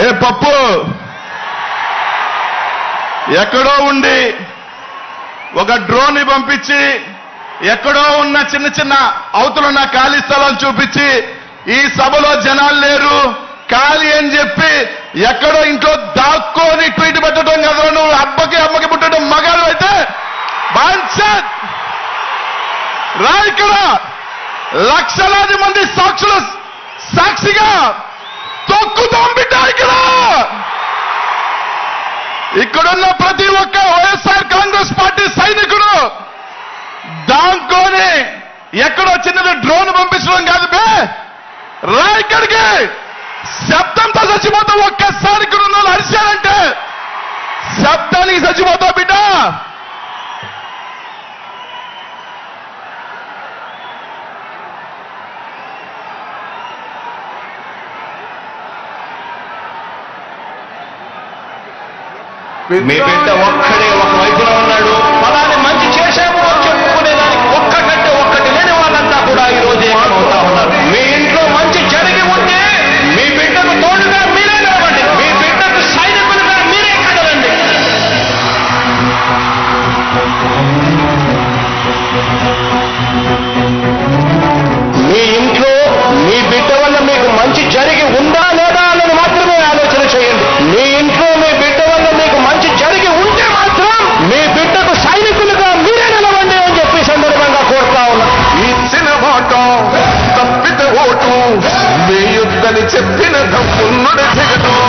ఏ పప్పు. ఎక్కడో ఉండి ఒక డ్రోన్ని పంపించి ఎక్కడో ఉన్న చిన్న చిన్న అవతలున్న ఖాళీ స్థలాలు చూపించి ఈ సభలో జనాలు లేరు. ఖాళీ అని చెప్పి ఎక్కడో ఇంట్లో దాక్కొని ట్వీట్ పెట్టడం కదా నువ్వు అబ్బకి అమ్మకి పుట్టడం మగాడు అయితే రా ఇక్కడ! లక్షలాది మంది సాక్షులు సాక్షిగా తొక్కుతాం బిడ్డ! ఇక్కడున్న ప్రతి ఒక్క వైఎస్ఆర్ కాంగ్రెస్ పార్టీ సైనికుడు దాంకోని ఎక్కడో చిన్నది డ్రోన్ పంపించడం కాదు బే. రా ఇక్కడికి. శబ్దంతో చచ్చిపోతాం ఒక్కసారి ఇక్కడ ఉన్న వాళ్ళు అరిశారంటే శబ్దానికి చచ్చిపోతావు బిడ్డ. మీ బిడ్డ ఒక్కడే ఒక వైపులో ఉన్నాడు. ఫలాన్ని మంచి చేశాము చెప్పుకునేదానికి ఒక్కటంటే ఒక్కటి లేని వాళ్ళంతా కూడా ఈ రోజు ఏమవుతా ఉన్నారు. మీ ఇంట్లో మంచి జరిగి ఉంటే మీ బిడ్డకు తోడుగా మీరే నిలవండి మీ బిడ్డకు సైనికులుగా మీరే కదలండి. మీ അടിച്ചെത്തിനകം മുന്നോട് ചെയ്തു